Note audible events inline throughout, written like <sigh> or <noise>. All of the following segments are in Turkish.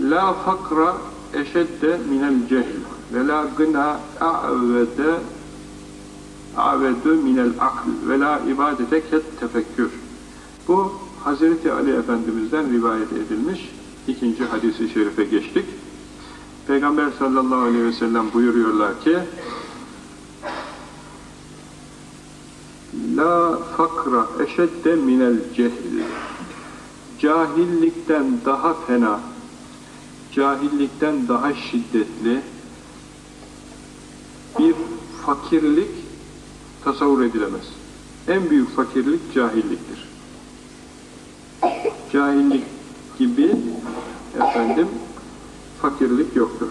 La fakra eşedde minel cehl ve la gına a'vede a'vedü minel akl ve la ibadete ket tefekkür. Bu Hazreti Ali Efendimiz'den rivayet edilmiş ikinci hadisi şerife geçtik. Peygamber sallallahu aleyhi ve sellem buyuruyorlar ki La fakra eşedde minel cehl Cahillikten daha fena cahillikten daha şiddetli bir fakirlik tasavvur edilemez. En büyük fakirlik cahilliktir. Cahillik gibi efendim fakirlik yoktur.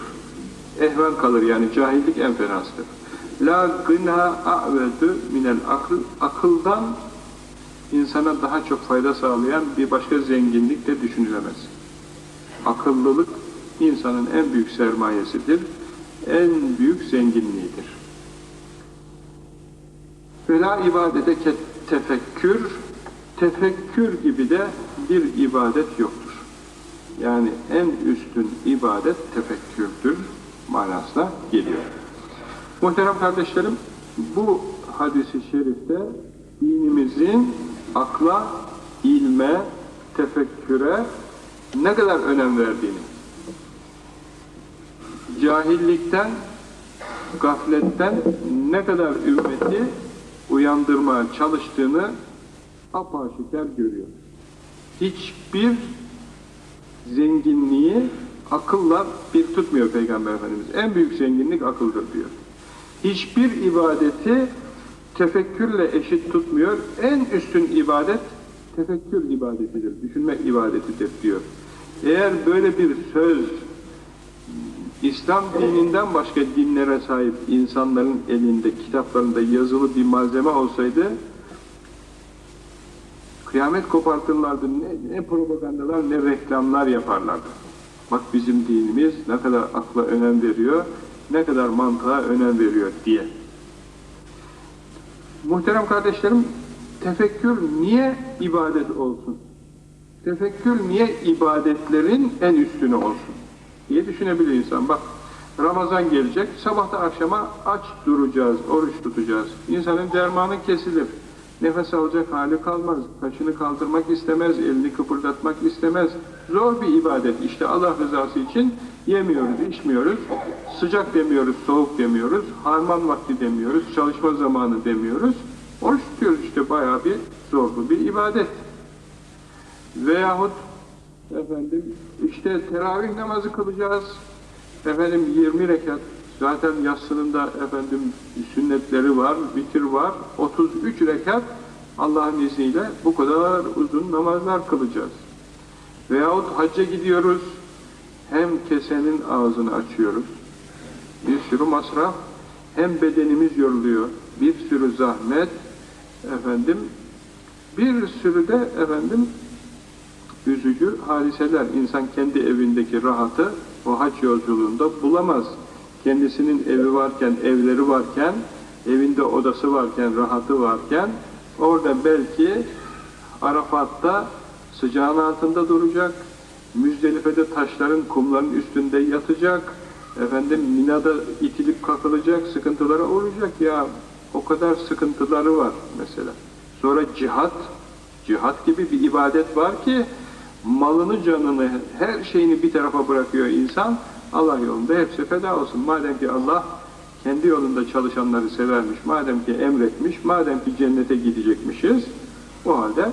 Ehven kalır yani cahillik en fenasıdır. La gına a'vedü minel akıl akıldan insana daha çok fayda sağlayan bir başka zenginlik de düşünülemez. Akıllılık insanın en büyük sermayesidir, en büyük zenginliğidir. Vela ibadete tefekkür, tefekkür gibi de bir ibadet yoktur. Yani en üstün ibadet tefekkürdür manasına geliyor. Muhterem kardeşlerim, bu hadisi şerifte dinimizin akla, ilme, tefekküre ne kadar önem verdiğini, cahillikten, gafletten ne kadar ümmeti uyandırmaya çalıştığını apaşikar görüyor. Hiçbir zenginliği akılla bir tutmuyor Peygamber Efendimiz. En büyük zenginlik akıldır diyor. Hiçbir ibadeti tefekkürle eşit tutmuyor. En üstün ibadet tefekkür ibadetidir, düşünme ibadetidir diyor. Eğer böyle bir söz İslam dininden başka dinlere sahip insanların elinde, kitaplarında yazılı bir malzeme olsaydı kıyamet kopartırlardı, ne, ne propagandalar ne reklamlar yaparlardı. Bak bizim dinimiz ne kadar akla önem veriyor, ne kadar mantığa önem veriyor diye. Muhterem kardeşlerim, tefekkür niye ibadet olsun? Tefekkür niye ibadetlerin en üstünü olsun? Diye düşünebilir insan. Bak, Ramazan gelecek, sabahta akşama aç duracağız, oruç tutacağız. İnsanın dermanı kesilir. Nefes alacak hali kalmaz, kaşını kaldırmak istemez, elini kıpırdatmak istemez. Zor bir ibadet. İşte Allah rızası için yemiyoruz, içmiyoruz, sıcak demiyoruz, soğuk demiyoruz, harman vakti demiyoruz, çalışma zamanı demiyoruz. Oruç tutuyoruz işte bayağı bir zorlu bir ibadet. Veyahut efendim işte teravih namazı kılacağız. Efendim 20 rekat zaten yatsının efendim sünnetleri var, bitir var. 33 rekat Allah'ın izniyle bu kadar uzun namazlar kılacağız. Veyahut hacca gidiyoruz. Hem kesenin ağzını açıyoruz. Bir sürü masraf. Hem bedenimiz yoruluyor. Bir sürü zahmet. Efendim bir sürü de efendim üzücü hadiseler. İnsan kendi evindeki rahatı o haç yolculuğunda bulamaz. Kendisinin evi varken, evleri varken, evinde odası varken, rahatı varken, orada belki Arafat'ta sıcağın altında duracak, Müzdelife'de taşların, kumların üstünde yatacak, efendim Mina'da itilip kakılacak, sıkıntılara uğrayacak ya. O kadar sıkıntıları var mesela. Sonra cihat, cihat gibi bir ibadet var ki, malını, canını, her şeyini bir tarafa bırakıyor insan, Allah yolunda hepsi feda olsun. Madem ki Allah kendi yolunda çalışanları severmiş, madem ki emretmiş, madem ki cennete gidecekmişiz, o halde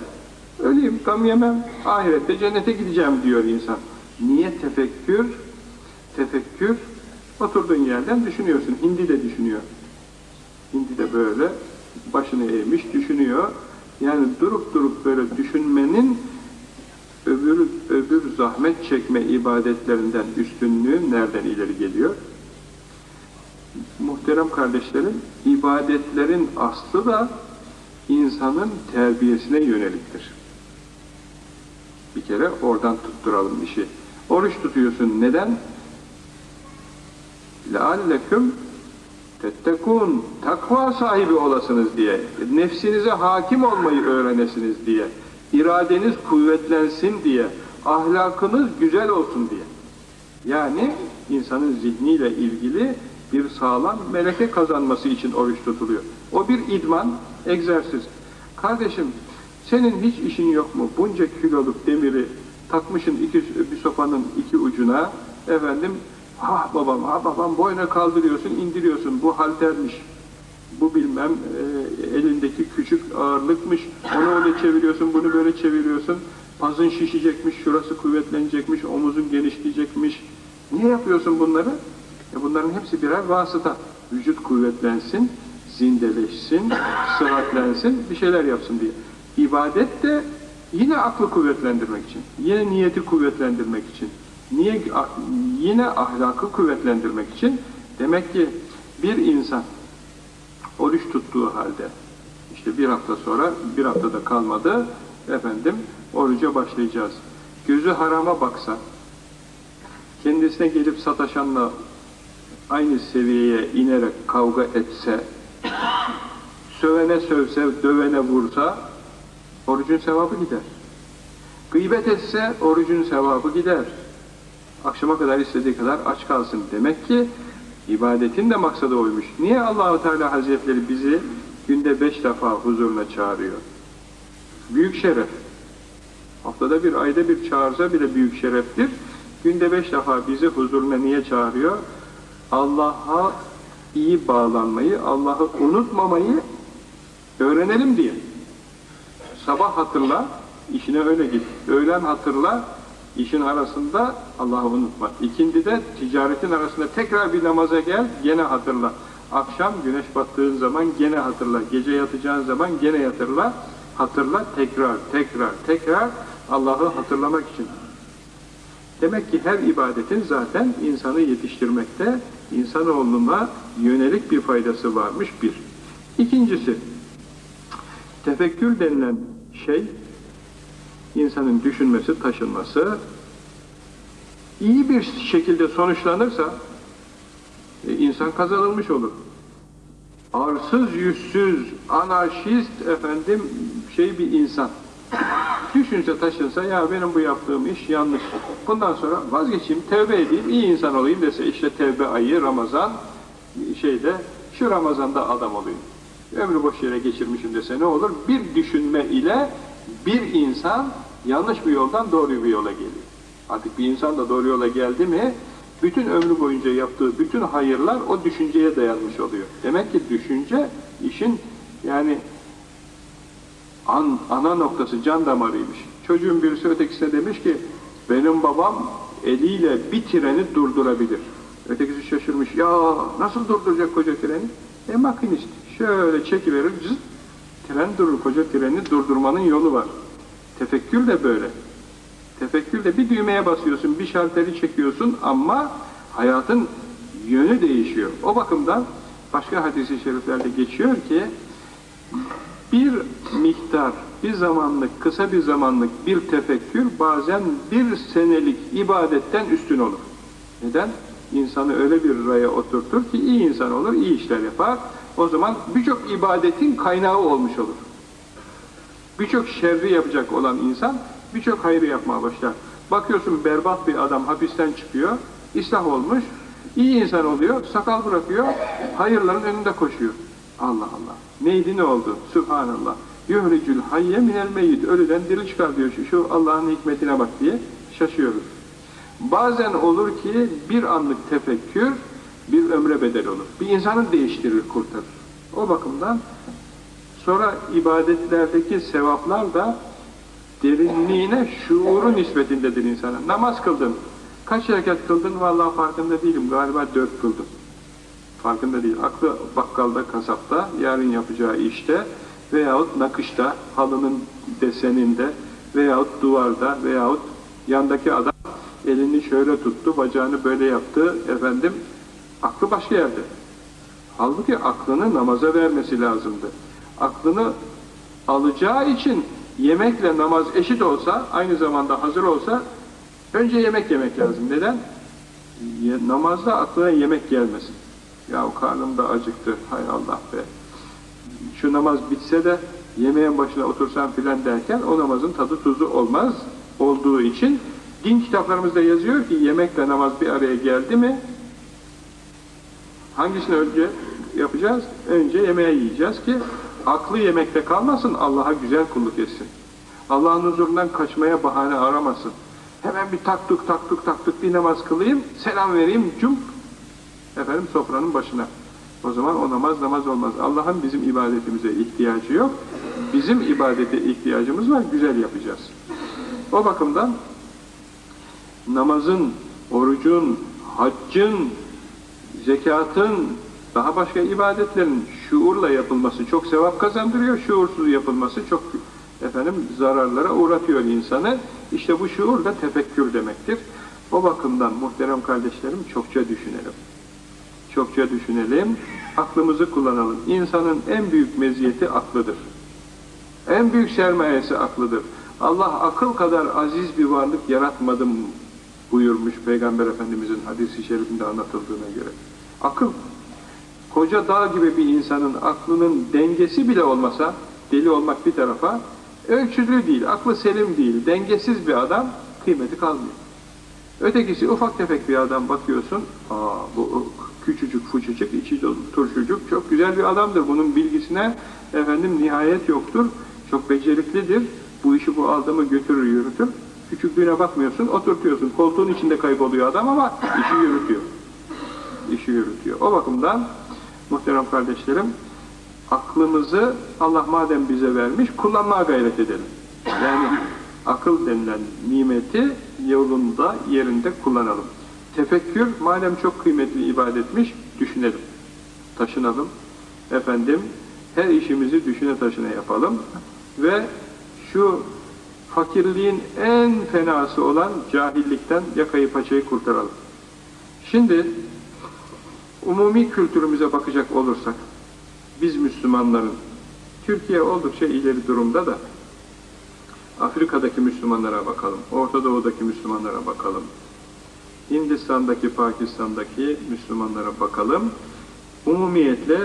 öleyim, gam yemem, ahirette cennete gideceğim diyor insan. Niye tefekkür? Tefekkür, oturduğun yerden düşünüyorsun. Hindi de düşünüyor. Hindi de böyle başını eğmiş düşünüyor. Yani durup durup böyle düşünmenin öbür, öbür zahmet çekme ibadetlerinden üstünlüğü nereden ileri geliyor? Muhterem kardeşlerim, ibadetlerin aslı da insanın terbiyesine yöneliktir. Bir kere oradan tutturalım işi. Oruç tutuyorsun. Neden? لَاَلَّكُمْ tettekun, takva sahibi olasınız diye, nefsinize hakim olmayı öğrenesiniz diye, iradeniz kuvvetlensin diye, ahlakınız güzel olsun diye. Yani insanın zihniyle ilgili bir sağlam meleke kazanması için oruç tutuluyor. O bir idman, egzersiz. Kardeşim, senin hiç işin yok mu? Bunca kiloluk demiri takmışın iki, bir sopanın iki ucuna, efendim, ha babam, ha babam boyuna kaldırıyorsun, indiriyorsun, bu haltermiş, bu bilmem e, elindeki küçük ağırlıkmış, onu öyle çeviriyorsun, bunu böyle çeviriyorsun, pazın şişecekmiş, şurası kuvvetlenecekmiş, omuzun genişleyecekmiş. Niye yapıyorsun bunları? E bunların hepsi birer vasıta. Vücut kuvvetlensin, zindeleşsin, sıhhatlensin, bir şeyler yapsın diye. İbadet de yine aklı kuvvetlendirmek için, yine niyeti kuvvetlendirmek için, niye yine ahlakı kuvvetlendirmek için. Demek ki bir insan oruç tuttuğu halde işte bir hafta sonra bir haftada kalmadı efendim oruca başlayacağız. Gözü harama baksa kendisine gelip sataşanla aynı seviyeye inerek kavga etse sövene sövse, dövene vursa orucun sevabı gider. Gıybet etse orucun sevabı gider. Akşama kadar istediği kadar aç kalsın. Demek ki ibadetin de maksadı oymuş. Niye Allahu Teala Hazretleri bizi günde beş defa huzuruna çağırıyor? Büyük şeref. Haftada bir, ayda bir çağırsa bile büyük şereftir. Günde beş defa bizi huzuruna niye çağırıyor? Allah'a iyi bağlanmayı, Allah'ı unutmamayı öğrenelim diye. Sabah hatırla, işine öyle git. Öğlen hatırla, işin arasında Allah'ı unutma. İkindi de ticaretin arasında tekrar bir namaza gel, gene hatırla. Akşam güneş battığın zaman gene hatırla. Gece yatacağın zaman gene hatırla. Hatırla, tekrar, tekrar, tekrar Allah'ı hatırlamak için. Demek ki her ibadetin zaten insanı yetiştirmekte, insanoğluna yönelik bir faydası varmış bir. İkincisi, tefekkür denilen şey, insanın düşünmesi, taşınması, iyi bir şekilde sonuçlanırsa, e, insan kazanılmış olur. Arsız, yüzsüz, anarşist, efendim, şey bir insan. Düşünse taşınsa ya benim bu yaptığım iş yanlış. Bundan sonra vazgeçeyim, tevbe edeyim, iyi insan olayım dese işte tevbe ayı, Ramazan şeyde şu Ramazan'da adam olayım. Ömrü boş yere geçirmişim dese ne olur? Bir düşünme ile bir insan yanlış bir yoldan doğru bir yola geliyor. Artık bir insan da doğru yola geldi mi bütün ömrü boyunca yaptığı bütün hayırlar o düşünceye dayanmış oluyor. Demek ki düşünce işin yani an, ana noktası can damarıymış. Çocuğun birisi ötekisine demiş ki benim babam eliyle bir treni durdurabilir. Ötekisi şaşırmış. Ya nasıl durduracak koca treni? E makinist. Şöyle çekiverir cız, tren durur. Koca treni durdurmanın yolu var. Tefekkür de böyle. Tefekkür de bir düğmeye basıyorsun, bir şalteri çekiyorsun ama hayatın yönü değişiyor. O bakımdan başka hadisi şeriflerde geçiyor ki bir miktar, bir zamanlık, kısa bir zamanlık bir tefekkür bazen bir senelik ibadetten üstün olur. Neden? İnsanı öyle bir raya oturtur ki iyi insan olur, iyi işler yapar. O zaman birçok ibadetin kaynağı olmuş olur. Birçok şerri yapacak olan insan birçok hayrı yapmaya başlar. Bakıyorsun berbat bir adam hapisten çıkıyor, islah olmuş, iyi insan oluyor, sakal bırakıyor, hayırların önünde koşuyor. Allah Allah. Neydi ne oldu? Sübhanallah. Yuhricül hayye minel meyyid. Ölüden diri çıkar diyor. Şu, şu Allah'ın hikmetine bak diye şaşıyoruz. Bazen olur ki bir anlık tefekkür bir ömre bedel olur. Bir insanı değiştirir, kurtarır. O bakımdan sonra ibadetlerdeki sevaplar da derinliğine, şuuru nispetindedir insana. Namaz kıldın. Kaç rekat kıldın? Vallahi farkında değilim. Galiba dört kıldım. Farkında değil. Aklı bakkalda, kasapta, yarın yapacağı işte veyahut nakışta, halının deseninde veyahut duvarda veyahut yandaki adam elini şöyle tuttu, bacağını böyle yaptı, efendim aklı başka yerde. Halbuki aklını namaza vermesi lazımdı. Aklını alacağı için yemekle namaz eşit olsa, aynı zamanda hazır olsa önce yemek yemek lazım. Neden? Namazda aklına yemek gelmesin. Ya karnım da acıktı, hay Allah be. Şu namaz bitse de yemeğin başına otursam filan derken o namazın tadı tuzu olmaz olduğu için Din kitaplarımızda yazıyor ki yemekle namaz bir araya geldi mi hangisini önce yapacağız? Önce yemeği yiyeceğiz ki aklı yemekte kalmasın, Allah'a güzel kulluk etsin. Allah'ın huzurundan kaçmaya bahane aramasın. Hemen bir taktuk taktuk taktuk bir namaz kılayım, selam vereyim, cum efendim sofranın başına. O zaman o namaz namaz olmaz. Allah'ın bizim ibadetimize ihtiyacı yok. Bizim ibadete ihtiyacımız var, güzel yapacağız. O bakımdan namazın, orucun, haccın, zekatın, daha başka ibadetlerin şuurla yapılması çok sevap kazandırıyor, şuursuz yapılması çok efendim zararlara uğratıyor insanı. İşte bu şuur da tefekkür demektir. O bakımdan muhterem kardeşlerim çokça düşünelim. Çokça düşünelim, aklımızı kullanalım. İnsanın en büyük meziyeti aklıdır. En büyük sermayesi aklıdır. Allah akıl kadar aziz bir varlık yaratmadım buyurmuş Peygamber Efendimizin hadisi şerifinde anlatıldığına göre. Akıl. Koca dağ gibi bir insanın aklının dengesi bile olmasa, deli olmak bir tarafa, ölçülü değil, aklı selim değil, dengesiz bir adam kıymeti kalmıyor. Ötekisi ufak tefek bir adam bakıyorsun, aa bu küçücük fuçucuk, içi turşucuk, çok güzel bir adamdır. Bunun bilgisine efendim nihayet yoktur, çok beceriklidir. Bu işi bu adamı götürür, yürütür. Küçüklüğüne bakmıyorsun, oturtuyorsun. Koltuğun içinde kayboluyor adam ama işi yürütüyor. İşi yürütüyor. O bakımdan muhterem kardeşlerim, aklımızı Allah madem bize vermiş, kullanmaya gayret edelim. Yani akıl denilen nimeti yolunda, yerinde kullanalım. Tefekkür, madem çok kıymetli ibadetmiş, düşünelim. Taşınalım. Efendim, her işimizi düşüne taşına yapalım. Ve şu fakirliğin en fenası olan cahillikten yakayı paçayı kurtaralım. Şimdi umumi kültürümüze bakacak olursak biz Müslümanların Türkiye oldukça ileri durumda da Afrika'daki Müslümanlara bakalım, Orta Doğu'daki Müslümanlara bakalım, Hindistan'daki, Pakistan'daki Müslümanlara bakalım. Umumiyetle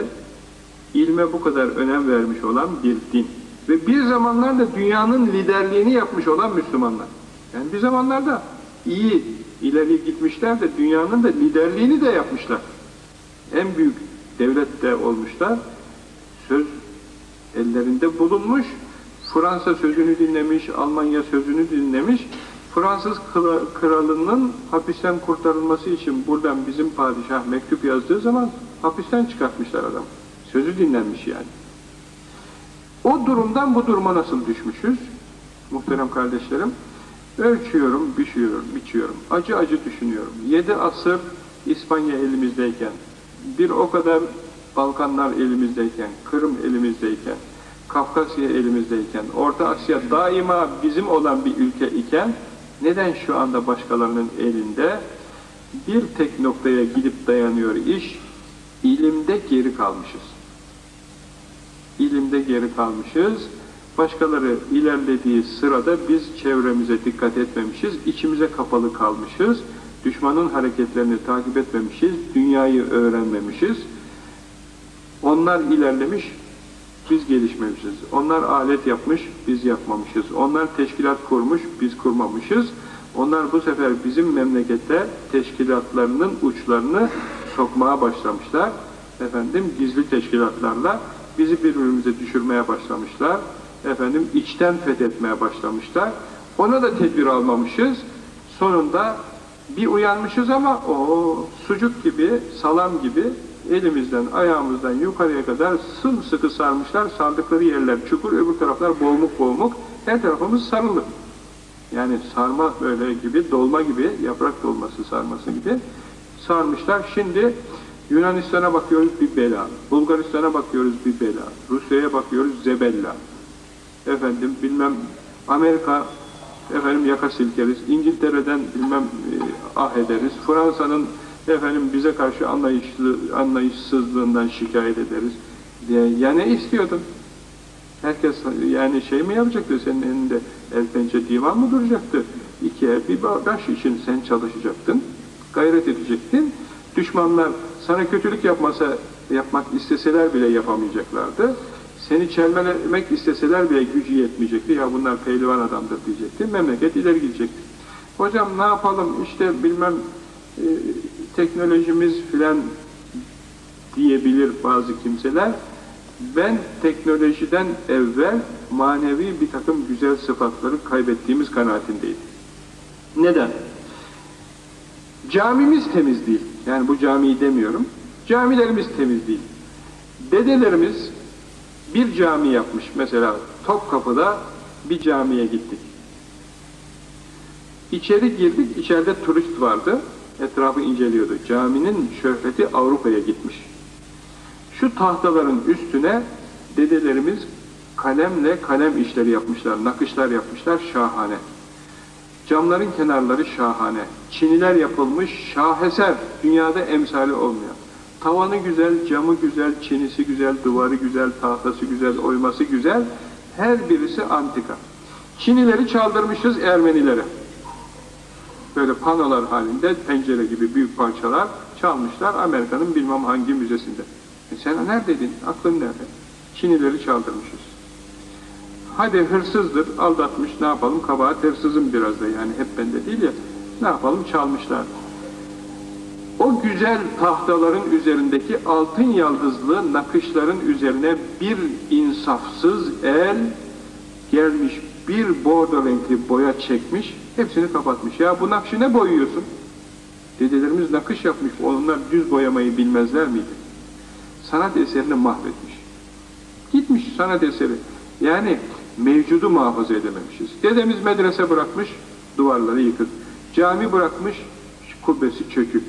ilme bu kadar önem vermiş olan bir din. Ve bir zamanlarda dünyanın liderliğini yapmış olan Müslümanlar. Yani bir zamanlarda iyi ileri gitmişler de dünyanın da liderliğini de yapmışlar. En büyük devlette olmuşlar. Söz ellerinde bulunmuş. Fransa sözünü dinlemiş, Almanya sözünü dinlemiş. Fransız kralının hapisten kurtarılması için buradan bizim padişah mektup yazdığı zaman hapisten çıkartmışlar adam. Sözü dinlenmiş yani. O durumdan bu duruma nasıl düşmüşüz? Muhterem kardeşlerim, ölçüyorum, biçiyorum, biçiyorum. Acı acı düşünüyorum. Yedi asır İspanya elimizdeyken, bir o kadar Balkanlar elimizdeyken, Kırım elimizdeyken, Kafkasya elimizdeyken, Orta Asya daima bizim olan bir ülke iken, neden şu anda başkalarının elinde bir tek noktaya gidip dayanıyor iş? İlimde geri kalmışız. İlimde geri kalmışız. Başkaları ilerlediği sırada biz çevremize dikkat etmemişiz, içimize kapalı kalmışız, düşmanın hareketlerini takip etmemişiz, dünyayı öğrenmemişiz. Onlar ilerlemiş, biz gelişmemişiz. Onlar alet yapmış, biz yapmamışız. Onlar teşkilat kurmuş, biz kurmamışız. Onlar bu sefer bizim memlekette teşkilatlarının uçlarını sokmaya başlamışlar. Efendim gizli teşkilatlarla bizi birbirimize düşürmeye başlamışlar. Efendim içten fethetmeye başlamışlar. Ona da tedbir almamışız. Sonunda bir uyanmışız ama o sucuk gibi, salam gibi elimizden, ayağımızdan yukarıya kadar sımsıkı sarmışlar. Sardıkları yerler çukur, öbür taraflar boğmuk boğmuk. Her tarafımız sarılı. Yani sarma böyle gibi, dolma gibi, yaprak dolması sarması gibi sarmışlar. Şimdi Yunanistan'a bakıyoruz bir bela, Bulgaristan'a bakıyoruz bir bela, Rusya'ya bakıyoruz zebella. Efendim bilmem Amerika efendim yaka silkeriz, İngiltere'den bilmem e, ah ederiz, Fransa'nın efendim bize karşı anlayışlı, anlayışsızlığından şikayet ederiz diye. Ya ne istiyordun? Herkes yani şey mi yapacaktı senin elinde el pençe divan mı duracaktı? İkiye bir baş için sen çalışacaktın, gayret edecektin. Düşmanlar sana kötülük yapmasa, yapmak isteseler bile yapamayacaklardı. Seni çelmelemek isteseler bile gücü yetmeyecekti. Ya bunlar pehlivan adamdır diyecekti. Memleket ileri gidecekti. Hocam ne yapalım işte bilmem e, teknolojimiz filan diyebilir bazı kimseler. Ben teknolojiden evvel manevi bir takım güzel sıfatları kaybettiğimiz kanaatindeyim. Neden? Camimiz temiz değil. Yani bu camiyi demiyorum. Camilerimiz temiz değil. Dedelerimiz bir cami yapmış. Mesela Topkapı'da bir camiye gittik. İçeri girdik, içeride turist vardı. Etrafı inceliyordu. Caminin şöhreti Avrupa'ya gitmiş. Şu tahtaların üstüne dedelerimiz kalemle kalem işleri yapmışlar, nakışlar yapmışlar, şahane. Camların kenarları şahane. Çiniler yapılmış, şaheser. Dünyada emsali olmuyor. Tavanı güzel, camı güzel, çinisi güzel, duvarı güzel, tahtası güzel, oyması güzel. Her birisi antika. Çinileri çaldırmışız Ermenilere. Böyle panolar halinde pencere gibi büyük parçalar çalmışlar Amerika'nın bilmem hangi müzesinde. E sen neredeydin? Aklın nerede? Çinileri çaldırmışız. Hadi hırsızdır, aldatmış, ne yapalım? Kabahat hırsızım biraz da yani hep bende değil ya. Ne yapalım? Çalmışlar. O güzel tahtaların üzerindeki altın yaldızlı nakışların üzerine bir insafsız el gelmiş bir bordo renkli boya çekmiş, hepsini kapatmış. Ya bu nakşı ne boyuyorsun? Dedelerimiz nakış yapmış, onlar düz boyamayı bilmezler miydi? Sanat eserini mahvetmiş. Gitmiş sanat eseri. Yani mevcudu muhafaza edememişiz. Dedemiz medrese bırakmış, duvarları yıkık. Cami bırakmış, kubbesi çökük.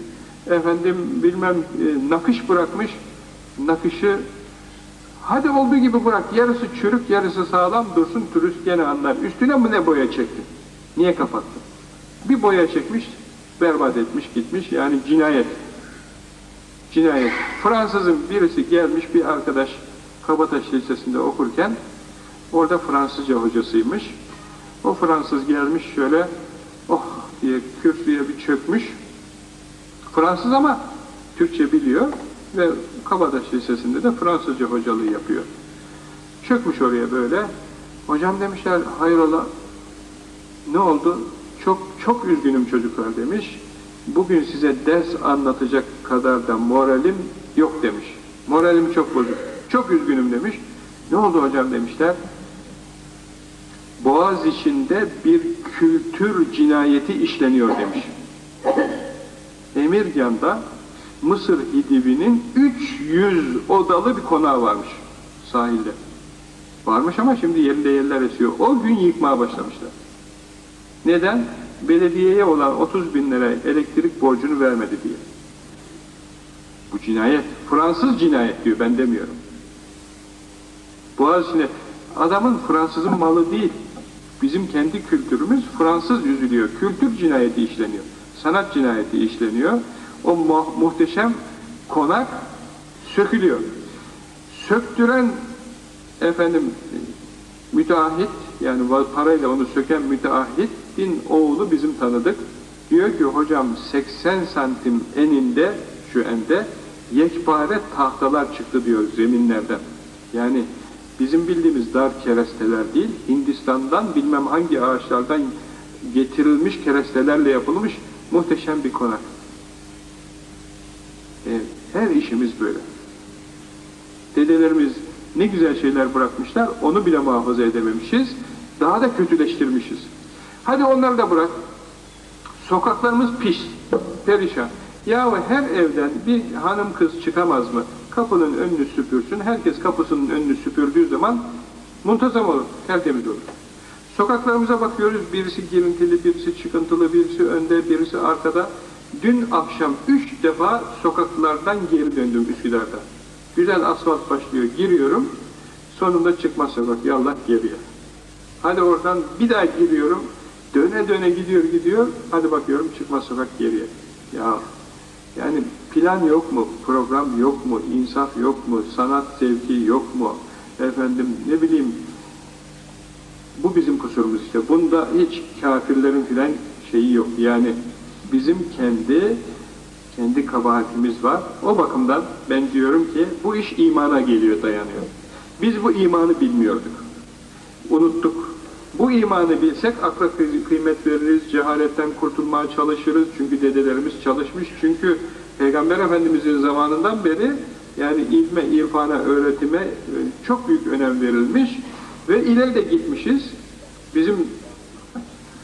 Efendim bilmem e, nakış bırakmış, nakışı hadi olduğu gibi bırak, yarısı çürük, yarısı sağlam dursun, turist gene anlar. Üstüne mi ne boya çektin? Niye kapattın? Bir boya çekmiş, berbat etmiş, gitmiş, yani cinayet. Cinayet. Fransızın birisi gelmiş, bir arkadaş Kabataş Lisesi'nde okurken, orada Fransızca hocasıymış. O Fransız gelmiş şöyle, oh diye kürsüye bir çökmüş, Fransız ama Türkçe biliyor ve Kabataş Lisesi'nde de Fransızca hocalığı yapıyor. Çökmüş oraya böyle. Hocam demişler hayrola ne oldu? Çok çok üzgünüm çocuklar demiş. Bugün size ders anlatacak kadar da moralim yok demiş. Moralim çok bozuk. Çok üzgünüm demiş. Ne oldu hocam demişler. Boğaz içinde bir kültür cinayeti işleniyor demiş. Emirgan'da Mısır Hidivi'nin 300 odalı bir konağı varmış sahilde. Varmış ama şimdi yerinde yerler esiyor. O gün yıkmaya başlamışlar. Neden? Belediyeye olan 30 bin lira elektrik borcunu vermedi diye. Bu cinayet. Fransız cinayet diyor ben demiyorum. Boğaziçi'ne adamın Fransızın malı değil. Bizim kendi kültürümüz Fransız üzülüyor. Kültür cinayeti işleniyor. Sanat cinayeti işleniyor. O mu muhteşem konak sökülüyor. Söktüren efendim müteahhit yani parayla onu söken müteahhitin oğlu bizim tanıdık. Diyor ki hocam 80 santim eninde şu ende yekpare tahtalar çıktı diyor zeminlerden. Yani bizim bildiğimiz dar keresteler değil, Hindistan'dan bilmem hangi ağaçlardan getirilmiş kerestelerle yapılmış muhteşem bir konak. Evet, her işimiz böyle. Dedelerimiz ne güzel şeyler bırakmışlar, onu bile muhafaza edememişiz. Daha da kötüleştirmişiz. Hadi onları da bırak. Sokaklarımız pis, perişan. Yahu her evden bir hanım kız çıkamaz mı? Kapının önünü süpürsün. Herkes kapısının önünü süpürdüğü zaman muntazam olur, tertemiz olur. Sokaklarımıza bakıyoruz, birisi girintili, birisi çıkıntılı, birisi önde, birisi arkada. Dün akşam üç defa sokaklardan geri döndüm Üsküdar'da. Güzel asfalt başlıyor, giriyorum. Sonunda çıkmaz sokak, yallah geriye. Hadi oradan bir daha giriyorum. Döne döne gidiyor gidiyor. Hadi bakıyorum çıkmaz sokak geriye. Ya yani plan yok mu? Program yok mu? insaf yok mu? Sanat zevki yok mu? Efendim ne bileyim bu bizim kusurumuz işte. Bunda hiç kafirlerin filan şeyi yok. Yani bizim kendi kendi kabahatimiz var. O bakımdan ben diyorum ki bu iş imana geliyor, dayanıyor. Biz bu imanı bilmiyorduk. Unuttuk. Bu imanı bilsek akla kıy- kıymet veririz, cehaletten kurtulmaya çalışırız. Çünkü dedelerimiz çalışmış. Çünkü Peygamber Efendimizin zamanından beri yani ilme, irfana, öğretime e, çok büyük önem verilmiş ve ileri de gitmişiz. Bizim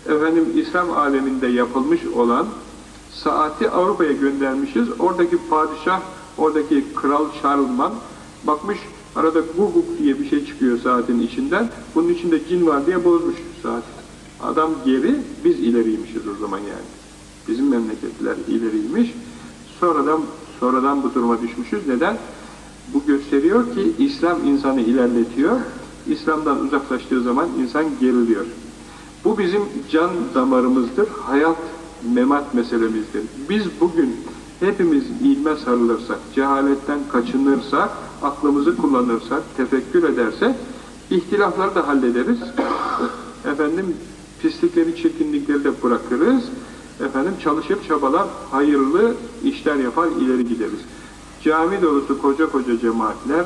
efendim İslam aleminde yapılmış olan saati Avrupa'ya göndermişiz. Oradaki padişah, oradaki kral Şarlman bakmış arada guguk diye bir şey çıkıyor saatin içinden. Bunun içinde cin var diye bozmuş saat. Adam geri, biz ileriymişiz o zaman yani. Bizim memleketler ileriymiş. Sonradan sonradan bu duruma düşmüşüz. Neden? Bu gösteriyor ki İslam insanı ilerletiyor. İslam'dan uzaklaştığı zaman insan geriliyor. Bu bizim can damarımızdır, hayat, memat meselemizdir. Biz bugün hepimiz ilme sarılırsak, cehaletten kaçınırsak, aklımızı kullanırsak, tefekkür edersek, ihtilafları da hallederiz. <coughs> Efendim, pislikleri, çirkinlikleri de bırakırız. Efendim, çalışır çabalar, hayırlı işler yapar, ileri gideriz. Cami dolusu koca koca cemaatler,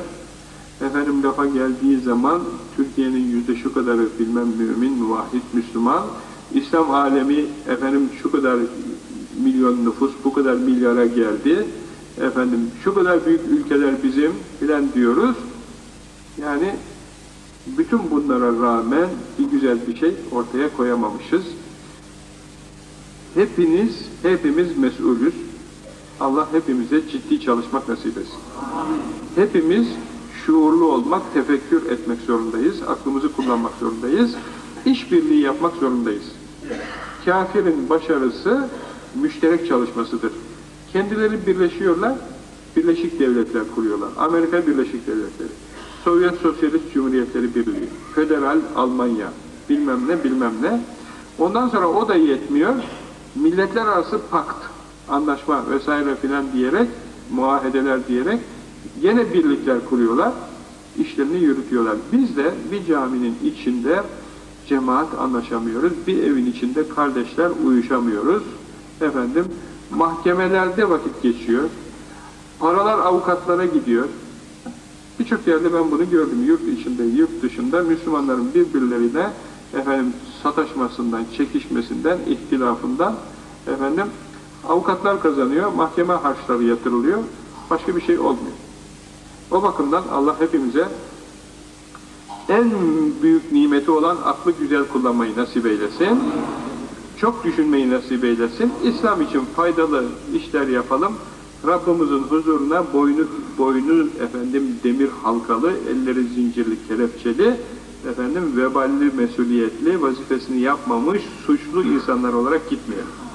Efendim lafa geldiği zaman Türkiye'nin yüzde şu kadarı bilmem mümin, muvahhid, Müslüman, İslam alemi efendim şu kadar milyon nüfus, bu kadar milyara geldi, efendim şu kadar büyük ülkeler bizim filan diyoruz. Yani bütün bunlara rağmen bir güzel bir şey ortaya koyamamışız. Hepiniz, hepimiz mesulüz. Allah hepimize ciddi çalışmak nasip etsin. Hepimiz şuurlu olmak, tefekkür etmek zorundayız, aklımızı kullanmak zorundayız, işbirliği yapmak zorundayız. Kafirin başarısı müşterek çalışmasıdır. Kendileri birleşiyorlar, Birleşik Devletler kuruyorlar. Amerika Birleşik Devletleri, Sovyet Sosyalist Cumhuriyetleri Birliği, Federal Almanya, bilmem ne bilmem ne. Ondan sonra o da yetmiyor, milletler arası pakt, anlaşma vesaire filan diyerek, muahedeler diyerek Yine birlikler kuruyorlar, işlerini yürütüyorlar. Biz de bir caminin içinde cemaat anlaşamıyoruz, bir evin içinde kardeşler uyuşamıyoruz. Efendim, mahkemelerde vakit geçiyor, paralar avukatlara gidiyor. Birçok yerde ben bunu gördüm, yurt içinde, yurt dışında Müslümanların birbirlerine efendim sataşmasından, çekişmesinden, ihtilafından efendim avukatlar kazanıyor, mahkeme harçları yatırılıyor, başka bir şey olmuyor. O bakımdan Allah hepimize en büyük nimeti olan aklı güzel kullanmayı nasip eylesin. Çok düşünmeyi nasip eylesin. İslam için faydalı işler yapalım. Rabbimizin huzuruna boynu, boynu efendim demir halkalı, elleri zincirli, kelepçeli, efendim veballi, mesuliyetli, vazifesini yapmamış, suçlu insanlar olarak gitmeyelim.